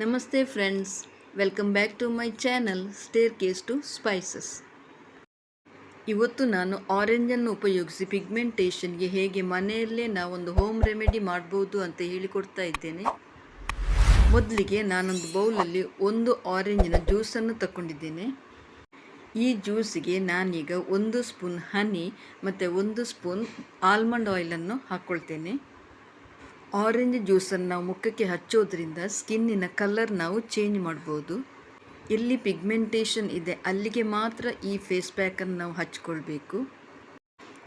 ನಮಸ್ತೆ friends, welcome back to my channel staircase to spices. ಇವತ್ತು ನಾನು ಆರೆಂಜನ್ನು ಉಪಯೋಗಿಸಿ ಪಿಗ್ಮೆಂಟೇಷನ್ಗೆ ಹೇಗೆ ಮನೆಯಲ್ಲೇ ನಾವೊಂದು ಹೋಮ್ ರೆಮಿಡಿ ಮಾಡ್ಬೋದು ಅಂತ ಹೇಳಿಕೊಡ್ತಾ ಇದ್ದೇನೆ. ಮೊದಲಿಗೆ ನಾನೊಂದು ಬೌಲಲ್ಲಿ ಒಂದು ಆರೆಂಜಿನ ಜ್ಯೂಸನ್ನು ತಗೊಂಡಿದ್ದೇನೆ ಈ ಜ್ಯೂಸಿಗೆ ನಾನೀಗ ಒಂದು ಸ್ಪೂನ್ ಹನಿ ಮತ್ತು ಒಂದು ಸ್ಪೂನ್ ಆಲ್ಮಂಡ್ ಆಯಿಲನ್ನು ಹಾಕ್ಕೊಳ್ತೇನೆ ಆರೆಂಜ್ ಜ್ಯೂಸನ್ನು ನಾವು ಮುಖಕ್ಕೆ ಹಚ್ಚೋದ್ರಿಂದ ಸ್ಕಿನ್ನಿನ ಕಲರ್ ನಾವು ಚೇಂಜ್ ಮಾಡ್ಬೋದು. ಎಲ್ಲಿ ಪಿಗ್ಮೆಂಟೇಷನ್ ಇದೆ. ಅಲ್ಲಿಗೆ ಮಾತ್ರ ಈ ಫೇಸ್ ಪ್ಯಾಕನ್ನು ನಾವು ಹಚ್ಕೊಳ್ಬೇಕು.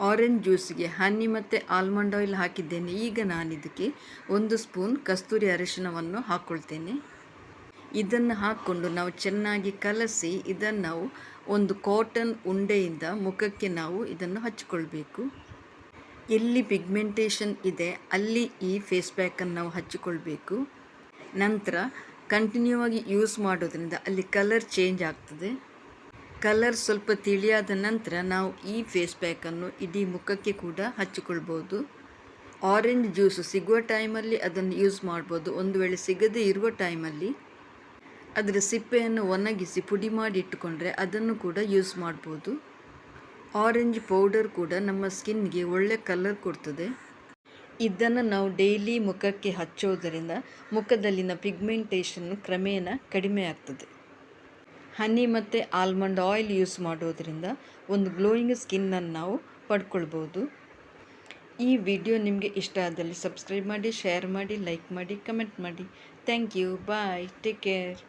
ಆರೆಂಜ್ ಜ್ಯೂಸಿಗೆ ಹನಿ ಮತ್ತು ಆಲ್ಮಂಡ್ ಆಯಿಲ್ ಹಾಕಿದ್ದೇನೆ. ಈಗ ನಾನು ಇದಕ್ಕೆ ಒಂದು ಸ್ಪೂನ್ ಕಸ್ತೂರಿ ಅರಿಶಿನವನ್ನು ಹಾಕ್ಕೊಳ್ತೇನೆ ಇದನ್ನು ಹಾಕ್ಕೊಂಡು ನಾವು ಚೆನ್ನಾಗಿ ಕಲಸಿ ಇದನ್ನು ನಾವು ಒಂದು ಕಾಟನ್ ಉಂಡೆಯಿಂದ ಮುಖಕ್ಕೆ ನಾವು ಇದನ್ನು ಹಚ್ಕೊಳ್ಬೇಕು. ಎಲ್ಲಿ ಪಿಗ್ಮೆಂಟೇಷನ್ ಇದೆ, ಅಲ್ಲಿ ಈ ಫೇಸ್ ಪ್ಯಾಕನ್ನು ನಾವು ಹಚ್ಚಿಕೊಳ್ಬೇಕು. ನಂತರ ಕಂಟಿನ್ಯೂ ಆಗಿ ಯೂಸ್ ಮಾಡೋದ್ರಿಂದ ಅಲ್ಲಿ ಕಲರ್ ಚೇಂಜ್ ಆಗ್ತದೆ. ಕಲರ್ ಸ್ವಲ್ಪ ತಿಳಿಯಾದ ನಂತರ ನಾವು ಈ ಫೇಸ್ ಪ್ಯಾಕನ್ನು ಇಡೀ ಮುಖಕ್ಕೆ ಕೂಡ ಹಚ್ಚಿಕೊಳ್ಬೋದು. ಆರೆಂಜ್ ಜ್ಯೂಸು ಸಿಗುವ ಟೈಮಲ್ಲಿ ಅದನ್ನು ಯೂಸ್ ಮಾಡ್ಬೋದು. ಒಂದು ವೇಳೆ ಸಿಗದೇ ಇರುವ ಟೈಮಲ್ಲಿ ಅದರ ಸಿಪ್ಪೆಯನ್ನು ಒಣಗಿಸಿ ಪುಡಿ ಮಾಡಿ ಇಟ್ಟುಕೊಂಡ್ರೆ ಅದನ್ನು ಕೂಡ ಯೂಸ್ ಮಾಡ್ಬೋದು. ಆರೆಂಜ್ ಪೌಡರ್ ಕೂಡ ನಮ್ಮ ಸ್ಕಿನ್ಗೆ ಒಳ್ಳೆ ಕಲರ್ ಕೊಡ್ತದೆ. ಇದನ್ನು ನಾವು ಡೈಲಿ ಮುಖಕ್ಕೆ ಹಚ್ಚೋದರಿಂದ ಮುಖದಲ್ಲಿನ ಪಿಗ್ಮೆಂಟೇಷನ್ ಕ್ರಮೇಣ ಕಡಿಮೆ ಆಗ್ತದೆ. ಹನಿ ಮತ್ತು ಆಲ್ಮಂಡ್ ಆಯಿಲ್ ಯೂಸ್ ಮಾಡೋದರಿಂದ ಒಂದು ಗ್ಲೋಯಿಂಗ್ ಸ್ಕಿನ್ನನ್ನು ನಾವು ಪಡ್ಕೊಳ್ಬೋದು. ಈ ವಿಡಿಯೋ ನಿಮಗೆ ಇಷ್ಟ ಆದಲ್ಲಿ ಸಬ್ಸ್ಕ್ರೈಬ್ ಮಾಡಿ, ಶೇರ್ ಮಾಡಿ, ಲೈಕ್ ಮಾಡಿ, ಕಮೆಂಟ್ ಮಾಡಿ. Thank you, bye, take care.